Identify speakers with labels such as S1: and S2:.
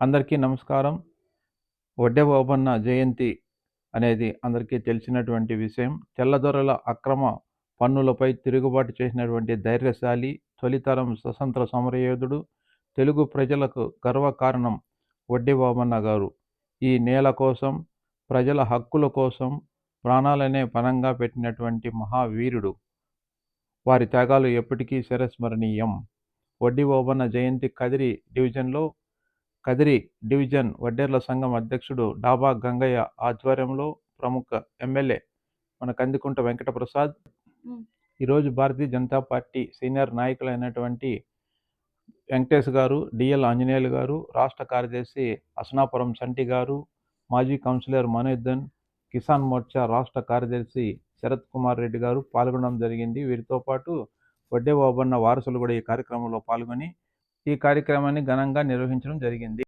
S1: అందరికీ నమస్కారం. వడ్డే జయంతి అనేది అందరికీ తెలిసినటువంటి విషయం. తెల్లదొరల అక్రమ పన్నులపై తిరుగుబాటు చేసినటువంటి ధైర్యశాలి తొలితరం స్వతంత్ర సమరయోధుడు తెలుగు ప్రజలకు గర్వకారణం వడ్డే ఓబన్న గారు. ఈ నేల కోసం ప్రజల హక్కుల కోసం ప్రాణాలనే పణంగా పెట్టినటువంటి మహావీరుడు. వారి త్యాగాలు ఎప్పటికీ శిరస్మరణీయం. వడ్డీ ఓబన్న జయంతి కదిరి డివిజన్లో కదిరి డివిజన్ వడ్డేర్ల సంఘం అధ్యక్షుడు డాబా గంగయ్య ఆధ్వర్యంలో ప్రముఖ ఎమ్మెల్యే మన కందికుంట వెంకటప్రసాద్. ఈరోజు భారతీయ జనతా పార్టీ సీనియర్ నాయకులైనటువంటి వెంకటేష్ గారు డిఎల్ ఆంజనేయులు గారు రాష్ట్ర కార్యదర్శి అసనాపురం సంటి గారు మాజీ కౌన్సిలర్ మనోద్దన్ కిసాన్ మోర్చా రాష్ట్ర కార్యదర్శి శరత్ కుమార్ రెడ్డి గారు పాల్గొనడం జరిగింది. వీరితో పాటు వడ్డే ఓబన్న వారసులు కూడా ఈ కార్యక్రమంలో పాల్గొని ఈ కార్యక్రమాన్ని ఘనంగా నిర్వహించడం జరిగింది.